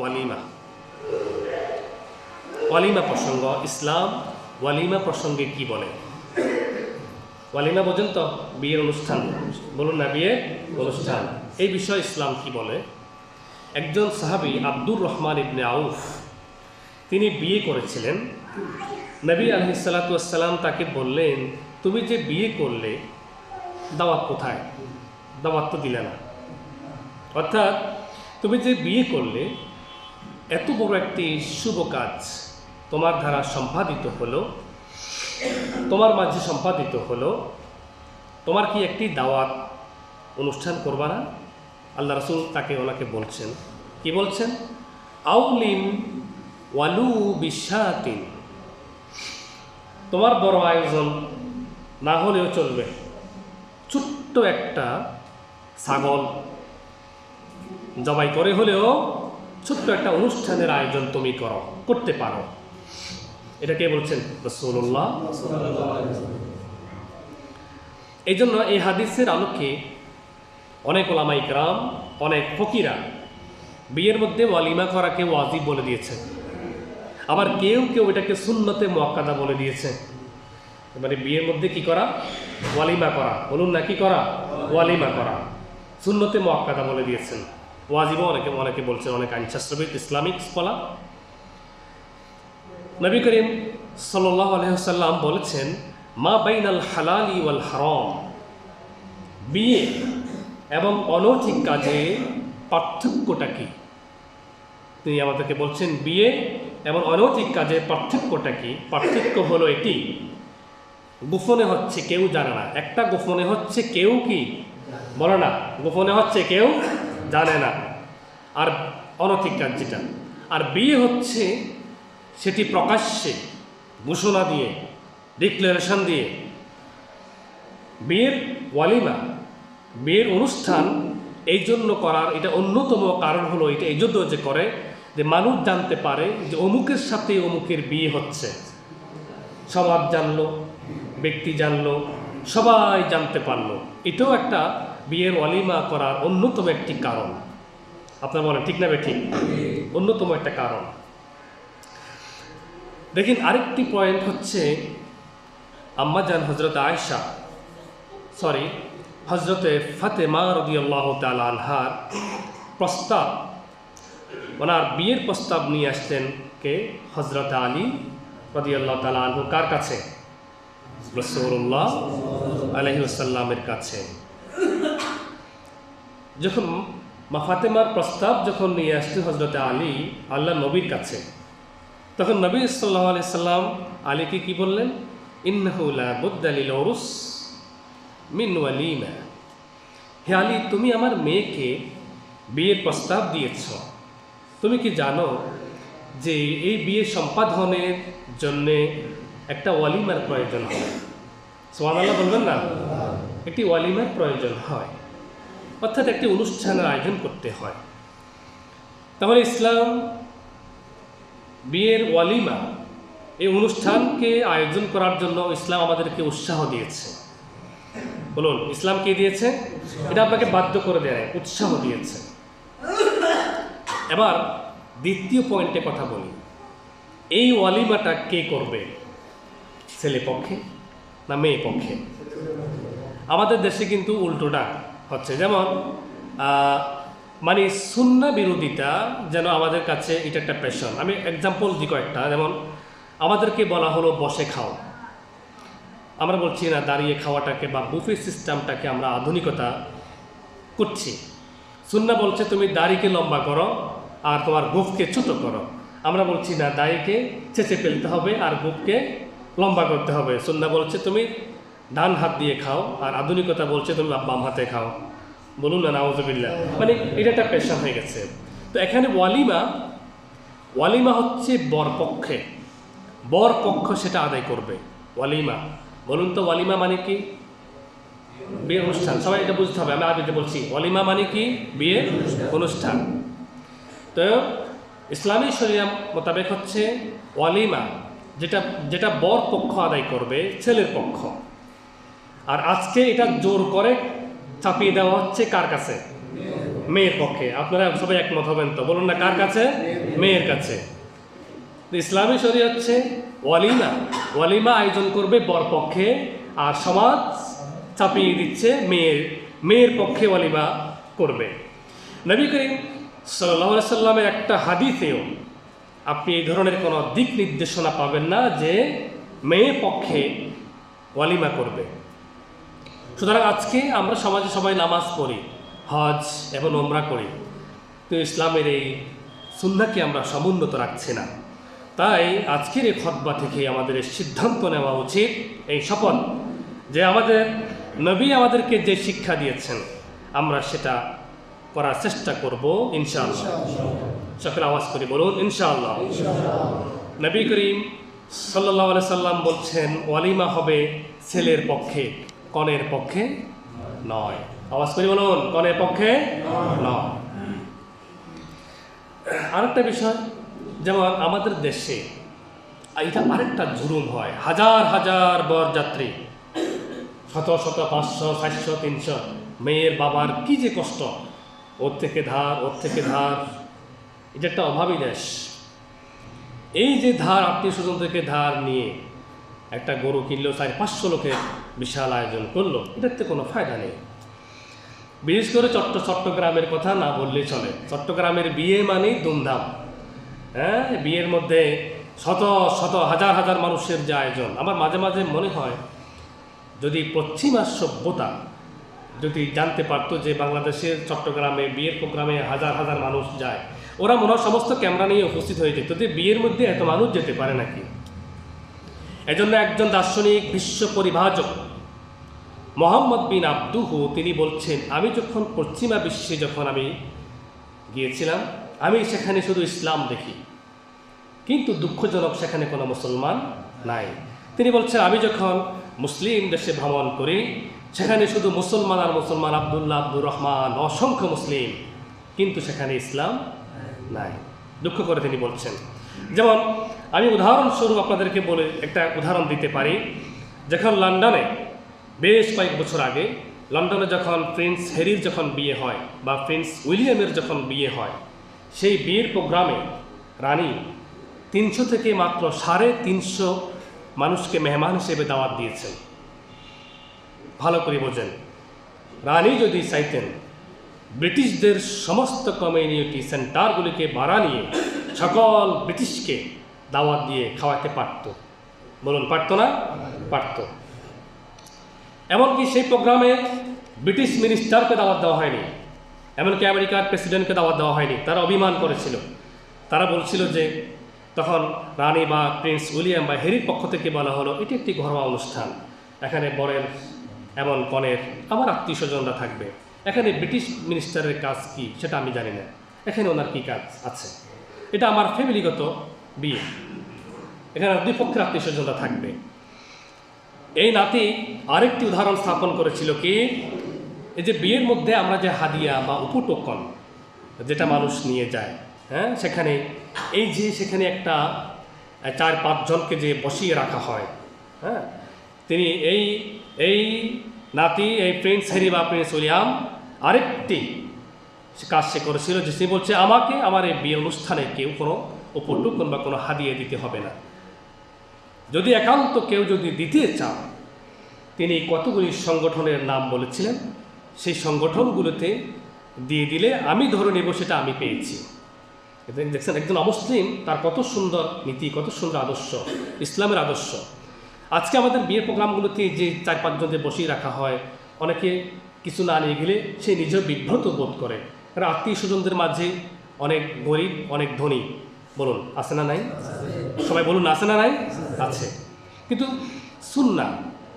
ওয়ালিমা। ওয়ালিমা প্রসঙ্গ, ইসলাম ওয়ালিমা প্রসঙ্গে কি বলে? ওয়ালিমা বোঝেন তো বিয়ের অনুষ্ঠান, বলুন না বিয়ের অনুষ্ঠান। এই বিষয়ে ইসলাম কি বলে? একজন সাহাবী আব্দুর রহমান ইবনে আউফ, তিনি বিয়ে করেছিলেন। নবী আলহিসাল্লাতুয়াসাল্লাম তাকে বললেন, তুমি যে বিয়ে করলে, দাওয়াত কোথায়? দাওয়াত তো দিলে না। অর্থাৎ, তুমি যে বিয়ে করলে এত বড় একটি শুভ কাজ তোমার দ্বারা সম্পাদিত হলো, তোমার মাঝে সম্পাদিত হলো। তোমার কি একটি দাওয়াত, অনুষ্ঠান করবা না? আল্লাহ রসুল তাকে, ওনাকে বলছেন। কি বলছেন? আউলিন ওয়ালু বিশ্বাতিন তোমার বড় আয়োজন না হলেও চলবে। ছোট্ট একটা ছাগল জবাই করে হলেও ছোট্ট একটা অনুষ্ঠানের আয়োজন তুমি করো, করতে পারো। এটা কে বলছেন? রসুল্লাহ এই জন্য এই হাদিসের আলোকে অনেক ওলামাই গ্রাম অনেক ফকিরা বিয়ের মধ্যে ওয়ালিমা করাকে ওয়াজিব বলে দিয়েছে। আবার কেউ কেউ এটাকে সুন্নতে মোয়াক্কাদা বলে দিয়েছে। মানে বিয়ের মধ্যে কি করা? ওয়ালিমা করা। বলুন না কি করা? ওয়ালিমা করা। সুন্নতে মোয়াক্কাদা বলে দিয়েছেন। ওয়াজিবও অনেকে অনেকে বলছেন অনেক আইনশাস্ত্রবিদ, ইসলামিক স্কলার। নবী করিম সাল্লাহ বলেছেন, মা বাইন আল হালালি ওয়াল হারম। বিয়ে এবং অনৈতিক কাজে পার্থক্যটা কি? তিনি আমাদেরকে বলছেন, বিয়ে এবং অনৈতিক কাজে পার্থক্যটা কি? পার্থক্য হলো এটি, গোপনে হচ্ছে কেউ জানে না। একটা গোপনে হচ্ছে কেউ কি? বলো না। গোপনে হচ্ছে কেউ জানে না। আর অনৈতিক কাজ যেটা। আর বিয়ে হচ্ছে সেটি প্রকাশ্যে ঘোষণা দিয়ে ডিক্লারেশন দিয়ে। বিয়ের ওয়ালিমা, বিয়ের অনুষ্ঠান এই জন্য করার এটা অন্যতম কারণ হলো এটা এই জন্য যে করে যে মানুষ জানতে পারে যে অমুকের সাথে অমুকের বিয়ে হচ্ছে। সমাজ জানলো, ব্যক্তি জানলো, সবাই জানতে পারল। এটাও একটা বিয়ের ওয়ালিমা করার অন্যতম একটি কারণ। আপনার বলেন, ঠিক না ঠিক? অন্যতম একটা কারণ। দেখেন, আরেকটি পয়েন্ট হচ্ছে আম্মাজান হজরত আয়সা সরি হজরতে ফাতেমা রদি আল্লাহ আনহার প্রস্তাব, ওনার বিয়ের প্রস্তাব নিয়ে আসতেন কে? হজরত আলী রদি আল্লাহ তালা আনহু, কার কাছে? রসৌল্লাহ আলহিউসাল্লামের কাছে। যখন মা ফাতেমার প্রস্তাব যখন নিয়ে আসতে হজরত আলী, আল্লাহ নবীর কাছে, তখন নবী সাল্লাহ আলি সাল্লাম আলীকে কি বললেন? ইন্নাহুলা বুদ্দালিল ওরুস মিন ওয়ালিমা। হে আলী, তুমি আমার মেয়েকে বিয়ের প্রস্তাব দিয়েছ। তুমি কি জানো যে এই বিয়ে সম্পাদনের জন্যে একটা ওয়ালিমার প্রয়োজন হয়? সোহান আল্লাহ বলবেন না? একটি ওয়ালিমার প্রয়োজন হয়। অর্থাৎ একটি অনুষ্ঠানের আয়োজন করতে হয়। তাহলে ইসলাম বিয়ের ওয়ালিমা এই অনুষ্ঠানকে আয়োজন করার জন্য ইসলাম আমাদেরকে উৎসাহ দিয়েছে। বলুন, ইসলাম কে দিয়েছে? এটা আপনাকে বাধ্য করে দেয় উৎসাহ দিয়েছে। এবার দ্বিতীয় পয়েন্টে কথা বলি। এই ওয়ালিমাটা কে করবে? ছেলে পক্ষে না মেয়ে পক্ষে? আমাদের দেশে কিন্তু উল্টোটা। হচ্ছে। যেমন মানে শূন্য বিরোধিতা যেন আমাদের কাছে এটা একটা প্যাশন আমি এক্সাম্পল দিই কয়েকটা। যেমন, আমাদেরকে বলা হলো বসে খাও। আমরা বলছি, না, দাঁড়িয়ে খাওয়াটাকে বা বুফে সিস্টেমটাকে আমরা আধুনিকতা করছি। সুন্না বলছে, তুমি দাড়িকে লম্বা করো আর তোমার গোফকে ছোট করো। আমরা বলছি, না, দাড়িকে চেঁচে ফেলতে হবে আর গোফকে লম্বা করতে হবে। সুন্না বলছে, তুমি ডান হাত দিয়ে খাও, আর আধুনিকতা বলছে তুমি বাম হাতে খাও। বলুন না নাউজবিল্লা মানে এটা একটা পেশা হয়ে গেছে। তো এখানে ওয়ালিমা ওয়ালিমা হচ্ছে বর পক্ষে বর পক্ষ সেটা আদায় করবে, ওয়ালিমা। বলুন তো, ওয়ালিমা মানে কি? বিয়ের অনুষ্ঠান। সবাই এটা বুঝতে হবে, আমি আগে বলছি, ওয়ালিমা মানে কি? বিয়ের অনুষ্ঠান। তো ইসলামী শরিয়া মোতাবেক হচ্ছে ওয়ালিমা, যেটা যেটা বর পক্ষ আদায় করবে, ছেলের পক্ষ। আর আজকে এটা জোর করে চাপিয়ে দেওয়া হচ্ছে কার কাছে? মেয়ের পক্ষে। আপনারা সবাই একমত হবেন তো? বলুন না, কার কাছে? মেয়ের কাছে। ইসলামী শরী হচ্ছে ওয়ালিমা। ওয়ালিমা আয়োজন করবে বর পক্ষে আর সমাজ চাপিয়ে দিচ্ছে মেয়ের মেয়ের পক্ষে ওয়ালিমা করবে। নবী করিম সাল্লাহ সাল্লামের একটা হাদিসেও আপনি এই ধরনের কোনো দিক নির্দেশনা পাবেন না যে মেয়ে পক্ষে ওয়ালিমা করবে। সুতরাং আজকে আমরা সমাজে সবাই নামাজ পড়ি, হজ এবং ওমরা করি। তো ইসলামের এই সুন্নাকে আমরা সমুন্নত রাখছি না। তাই আজকের এই খতবা থেকে আমাদের সিদ্ধান্ত নেওয়া উচিত এই শপথ যে আমাদের নবী আমাদেরকে যে শিক্ষা দিয়েছেন, আমরা সেটা করার চেষ্টা করব ইনশাআল্লাহ। সকলে আওয়াজ করি বলুন, ইনশাআল্লাহ। নবী করিম সাল্লাহ সাল্লাম বলছেন, ওয়ালিমা হবে ছেলের পক্ষে। কনের পক্ষে নয়। আওয়াজ করি বলুন কনের পক্ষে নয়। আরেকটা বিষয়, যেমন আমাদের দেশে এটা আরেকটা জুলুম হয়। হাজার হাজার বরযাত্রী, শত শত পাঁচশো, চারশো, তিনশো, মেয়ের বাবার কি যে কষ্ট, ওর থেকে ধার, ওর থেকে ধার। এটা একটা অভাবী দেশ। এই যে ধার, আত্মীয় স্বজন থেকে ধার নিয়ে একটা গরু কিনলেও চার, পাঁচশো লোকের বিশাল আয়োজন করল। এটাতে কোনো ফায়দা নেই। বিশেষ করে চট্ট, চট্টগ্রামের কথা না বললেই চলে। চট্টগ্রামের বিয়ে মানেই ধুমধাম। হ্যাঁ বিয়ের মধ্যে শত শত, হাজার হাজার মানুষের যে আয়োজন। আমার মাঝে মাঝে মনে হয়, যদি পশ্চিমা সভ্যতা যদি জানতে পারতো যে বাংলাদেশের চট্টগ্রামে বিয়ের প্রোগ্রামে হাজার হাজার মানুষ যায়, ওরা মনে সমস্ত ক্যামেরা নিয়ে উপস্থিত হয়ে যেত যে বিয়ের মধ্যে এত মানুষ যেতে পারে নাকি। এজন্য একজন দার্শনিক বিশ্ব পরিভাজক মোহাম্মদ বিন আব্দুহু, তিনি বলছেন, আমি যখন পশ্চিমা বিশ্বে যখন আমি গিয়েছিলাম, আমি সেখানে শুধু ইসলাম দেখি। কিন্তু দুঃখজনক সেখানে কোনো মুসলমান নাই। তিনি বলছেন, আমি যখন মুসলিম দেশে ভ্রমণ করি, সেখানে শুধু মুসলমান আর মুসলমান, আবদুল্লাহ আব্দুর রহমান, অসংখ্য মুসলিম, কিন্তু সেখানে ইসলাম নাই। দুঃখ করে তিনি বলছেন। যেমন, আমি উদাহরণস্বরূপ আপনাদেরকে বলে একটা উদাহরণ দিতে পারি। যখন লন্ডনে, বেশ কয়েক বছর আগে, লন্ডনে যখন প্রিন্স হ্যারির যখন বিয়ে হয় বা প্রিন্স উইলিয়ামের যখন বিয়ে হয়, সেই বিয়ের প্রোগ্রামে রানী তিনশো থেকে মাত্র সাড়ে তিনশো মানুষকে মেহমান হিসেবে দাওয়াত দিয়েছেন। ভালো করে বোঝেন। রানী যদি চাইতেন, ব্রিটিশদের সমস্ত কমিউনিটি সেন্টারগুলিকে ভাড়া নিয়ে সকল ব্রিটিশকে দাওয়াত দিয়ে খাওয়াতে পারত। বলুন, পারতো না? পারত। এমনকি সেই প্রোগ্রামে ব্রিটিশ মিনিস্টারকে দাওয়াত দেওয়া হয়নি। এমনকি আমেরিকার প্রেসিডেন্টকে দাওয়াত দেওয়া হয়নি। তারা অভিমান করেছিল। তারা বলছিল যে, তখন রানী বা প্রিন্স উইলিয়াম বা হেরির পক্ষ থেকে বলা হলো, এটি একটি ঘরোয়া অনুষ্ঠান। এখানে বরের এমন কনের আমার আত্মীয় স্বজনরা থাকবে। এখানে ব্রিটিশ মিনিস্টারের কাজ কি, সেটা আমি জানি না। এখানে ওনার কী কাজ আছে? এটা আমার ফ্যামিলিগত বিয়ে। এখানে দুই পক্ষের আত্মীয় স্বজনরা থাকবে। এই নাতি আরেকটি উদাহরণ স্থাপন করেছিল কি, এই যে বিয়ের মধ্যে আমরা যে হাদিয়া বা উপটোকন, যেটা মানুষ নিয়ে যায় হ্যাঁ সেখানে এই যে সেখানে একটা চার পাঁচজনকে যে বসিয়ে রাখা হয় হ্যাঁ তিনি এই এই নাতি, এই প্রিন্স হ্যারি বা প্রিন্স উইলিয়াম আরেকটি কাজ সে করেছিল যে সে বলছে, আমাকে আমার এই বিয়ে অনুষ্ঠানে কেউ কোনো উপটুকন বা কোনো হাদিয়ে দিতে হবে না। যদি একান্ত কেউ যদি দিতে চান, তিনি কতগুলি সংগঠনের নাম বলেছিলেন, সেই সংগঠনগুলোতে দিয়ে দিলে আমি ধরে নেব সেটা আমি পেয়েছি। দেখছেন, একজন অমুসলিম, তার কত সুন্দর নীতি, কত সুন্দর আদর্শ, ইসলামের আদর্শ। আজকে আমাদের বিয়ের প্রোগ্রামগুলোতে যে চার পাঁচজনদের বসিয়ে রাখা হয়, অনেকে কিছু না নিয়ে গেলে সে নিজেও বিভ্রত বোধ করে। কারণ আত্মীয় স্বজনদের মাঝে অনেক গরিব, অনেক ধনী। বলুন, আছে না নাই? সবাই বলুন, আছে না নাই? আছে। কিন্তু সুন্না,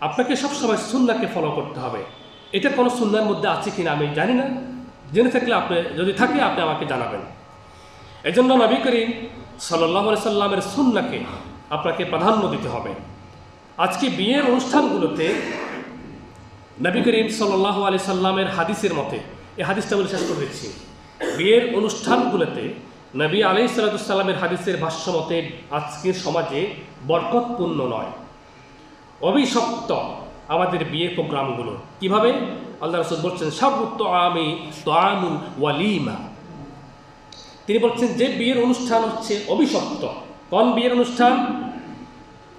আপনাকে সবসময় সুন্নাকে ফলো করতে হবে। এটা কোনো সুন্নার মধ্যে আছে কিনা আমি জানি না। জেনে থাকলে আপনি, যদি থাকে, আপনি আমাকে জানাবেন। এজন্য নবী করিম সাল্লাহ সাল্লামের সুন্নাকে আপনাকে প্রাধান্য দিতে হবে। আজকে বিয়ের অনুষ্ঠানগুলোতে নবী করিম সাল্লাহ আলি সাল্লামের হাদিসের মতে এই হাদিসটা বলে শেষ করে দিচ্ছি। বিয়ের অনুষ্ঠানগুলোতে নবী আলি সাল্লামের হাদিসের ভাষ্য মতে আজকের সমাজে বরকতপূর্ণ নয়। অভিশপ্ত আমাদের বিয়ের প্রোগ্রামগুলো। কীভাবে? আল্লাহ রসুল বলছেন সাবুত আমি তোয়ামুল ওয়ালিমা। তিনি বলছেন, যে বিয়ের অনুষ্ঠান হচ্ছে অভিশপ্ত। কোন বিয়ের অনুষ্ঠান?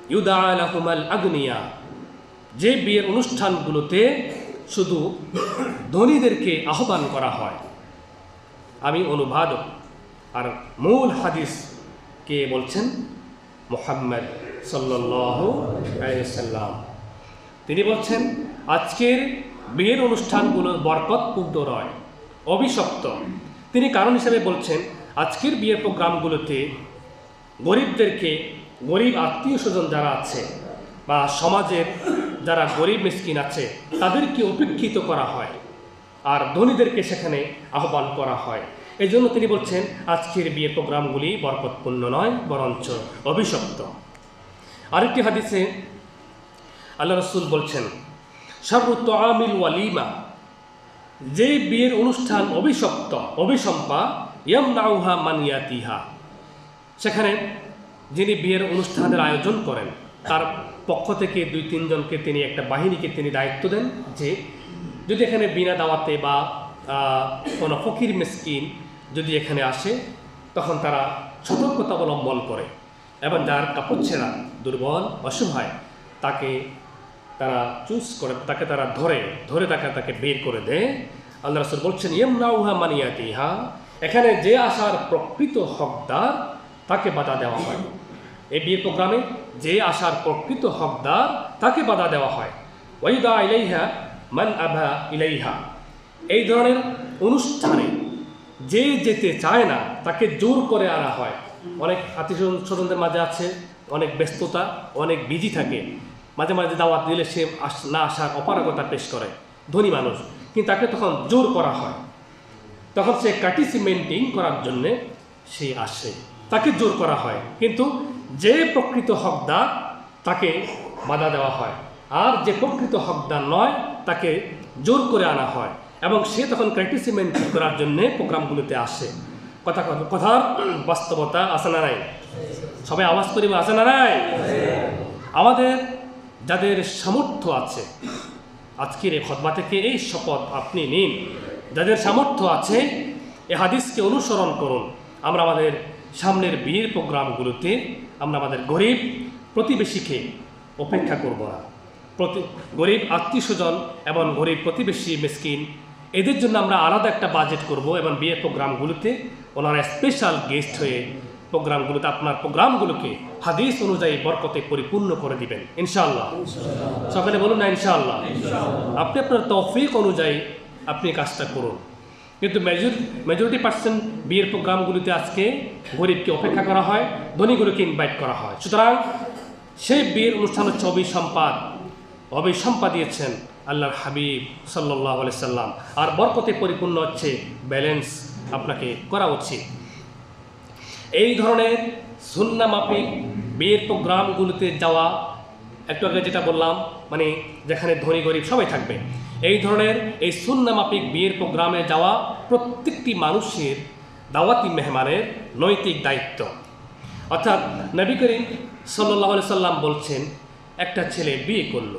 ইউদা আল আলাহুমাল আগুনিয়া যে বিয়ের অনুষ্ঠানগুলোতে শুধু ধনীদেরকে আহ্বান করা হয়। আমি অনুবাদক আর মূল হাদিস কে বলছেন? মোহাম্মদ সাল্লাম তিনি বলছেন, আজকের বিয়ের অনুষ্ঠানগুলো বরকতপূর্ণ নয়, অভিশপ্ত। তিনি কারণ হিসেবে বলছেন, আজকের বিয়ের প্রোগ্রামগুলোতে গরিবদেরকে গরিব আত্মীয় স্বজন যারা আছে বা সমাজের যারা গরিব মিসকিন আছে, তাদেরকে উপেক্ষিত করা হয়। আর ধনীদেরকে সেখানে আহ্বান করা হয়। এই জন্য তিনি বলছেন, আজকের বিয়ে প্রোগ্রামগুলি বরকতপূর্ণ নয়, বরঞ্চ অভিশপ্ত। আরেকটি হাদিসে আল্লাহ রসুল বলছেন সর্বত আমিল ওয়ালিমা, যে বিয়ের অনুষ্ঠান অভিশপ্ত অভিসম্পা ইয়ম নাউহা মানিয়াতিহা সেখানে যিনি বিয়ের অনুষ্ঠানের আয়োজন করেন তার পক্ষ থেকে দুই তিনজনকে তিনি একটা বাহিনীকে তিনি দায়িত্ব দেন যে যদি এখানে বিনা দাওয়াতে বা কোনো ফকির মিসকিন যদি এখানে আসে, তখন তারা সতর্কতা অবলম্বন করে এবং যার কাপড় ছেঁড়া দুর্বল, অসহায়, তাকে তারা চুজ করে, তাকে তারা ধরে ধরে তাকে তাকে বের করে দেয়। আল্লাহ রসুল বলছেন ইয়েম নাউহা মানিয়াতিহা। এখানে যে আসার প্রকৃত হকদার তাকে বাধা দেওয়া হয়। এই বিয়ে প্রোগ্রামে যে আসার প্রকৃত হকদার, তাকে বাধা দেওয়া হয়। ওয়াইদা ইলাইহা, মান আভা ইলাইহা। এই ধরনের অনুষ্ঠানে যে যেতে চায় না, তাকে জোর করে আনা হয়। অনেক আত্মীয় স্বজনদের মাঝে আছে, অনেক ব্যস্ততা, অনেক বিজি থাকে। মাঝে মাঝে দাওয়াত দিলে সে না আসার অপারগতা পেশ করে, ধনী মানুষ। কিন্তু তাকে তখন জোর করা হয়। তখন সে কাটিসি মেনটেন করার জন্যে সে আসে। তাকে জোর করা হয়। কিন্তু যে প্রকৃত হকদার, তাকে বাধা দেওয়া হয়। আর যে প্রকৃত হকদার নয়, তাকে জোর করে আনা হয়। এবং সে তখন ক্রাইটিসি মেনটেন করার জন্যে প্রোগ্রামগুলোতে আসে। কথা কথার বাস্তবতা আছে না নাই? সবাই আওয়াজ করিব, আছে না নাই? আমাদের যাদের সামর্থ্য আছে, আজকের এই খতবা থেকে এই শপথ আপনি নিন। যাদের সামর্থ্য আছে, এ হাদিসকে অনুসরণ করুন। আমরা আমাদের সামনের বিয়ের প্রোগ্রামগুলোতে আমরা আমাদের গরিব প্রতিবেশীকে অপেক্ষা করব না। প্রতি গরিব আত্মীয় স্বজন এবং গরিব প্রতিবেশী মিসকিন, এদের জন্য আমরা আলাদা একটা বাজেট করব এবং বিয়ের প্রোগ্রামগুলোতে ওনারা স্পেশাল গেস্ট হয়ে প্রোগ্রামগুলোতে, আপনার প্রোগ্রামগুলোকে হাদিস অনুযায়ী বরকতে পরিপূর্ণ করে দিবেন। ইনশাআল্লাহ। সকালে বলুন না, ইনশাআল্লাহ। আপনি আপনার তৌফিক অনুযায়ী আপনি কাজটা করুন। কিন্তু মেজর মেজরিটি পার্সেন্ট বিয়ের প্রোগ্রামগুলিতে আজকে গরিবকে অপেক্ষা করা হয়, ধনীগুলোকে ইনভাইট করা হয়। সুতরাং সেই বিয়ের অনুষ্ঠান হচ্ছে অভিসম্পাদ। অভিসম্পাদ দিয়েছেন আল্লাহর হাবিব সাল্লাহ সাল্লাম। আর বরকতে পরিপূর্ণ হচ্ছে ব্যালেন্স আপনাকে করা উচিত। এই ধরনের সুন্না মাফিক বিয়ের প্রোগ্রামগুলোতে যাওয়া, একটু আগে যেটা বললাম মানে যেখানে ধনী গরিব সবাই থাকবে। এই ধরনের এই সুন্না মাফিক বিয়ের প্রোগ্রামে যাওয়া প্রত্যেকটি মানুষের দাওয়াতি মেহমানের নৈতিক দায়িত্ব। অর্থাৎ নবী করিম সাল্লাহ সাল্লাম বলছেন, একটা ছেলে বিয়ে করল।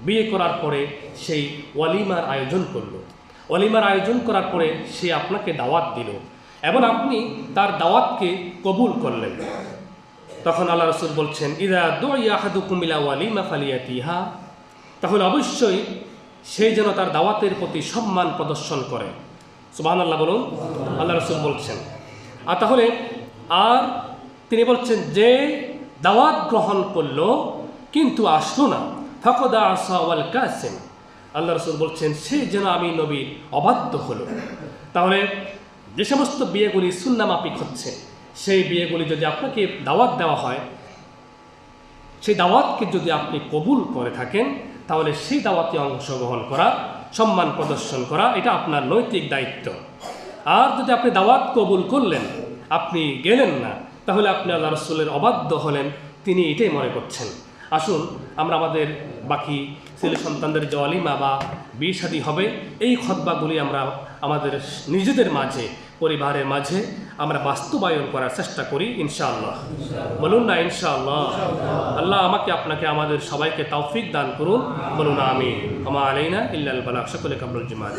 বিয়ে করার পরে সেই ওয়ালিমার আয়োজন করল। ওয়ালিমার আয়োজন করার পরে সে আপনাকে দাওয়াত দিল এবং আপনি তার দাওয়াতকে কবুল করলেন। তখন আল্লাহ রসুল বলছেন, ইদা দোয়াহাদু কুমিলা ওয়ালিমা ফালিয়া ফালিয়াতিহা। তাহলে অবশ্যই সে যেন তার দাওয়াতের প্রতি সম্মান প্রদর্শন করে। সুবাহ আল্লাহ বলুন, আল্লাহ রসুল বলছেন। আর তাহলে, আর তিনি বলছেন যে, দাওয়াত গ্রহণ করল, কিন্তু আসলো না। ফকদা আসা ওয়াল কাসেম। আল্লাহ রসুল বলছেন, সে যেন আমি নবীর অবাধ্য হলো। তাহলে, যে সমস্ত বিয়েগুলি সুন্নামাপিক হচ্ছে, সেই বিয়েগুলি যদি আপনাকে দাওয়াত দেওয়া হয়, সেই দাওয়াতকে যদি আপনি কবুল করে থাকেন তাহলে সেই দাওয়াতে অংশগ্রহণ করা, সম্মান প্রদর্শন করা, এটা আপনার নৈতিক দায়িত্ব। আর যদি আপনি দাওয়াত কবুল করলেন, আপনি গেলেন না, তাহলে আপনি আল্লাহ রসুলের অবাধ্য হলেন, তিনি এটাই মনে করছেন। আসুন, আমরা আমাদের বাকি ছেলে সন্তানদের যে অলিমা বা বিয়ে হবে, এই খতবাগুলি আমরা আমাদের নিজেদের মাঝে পরিবারের মাঝে আমরা বাস্তবায়ন করার চেষ্টা করি, ইনশাআল্লাহ। বলুন না, ইনশাআল্লাহ। আল্লাহ আমাকে আপনাকে, আমাদের সবাইকে তৌফিক দান করুন। বলুন আমি আমা আলাইনা ইল্লাল বালাক সকলে কামরুল জিমান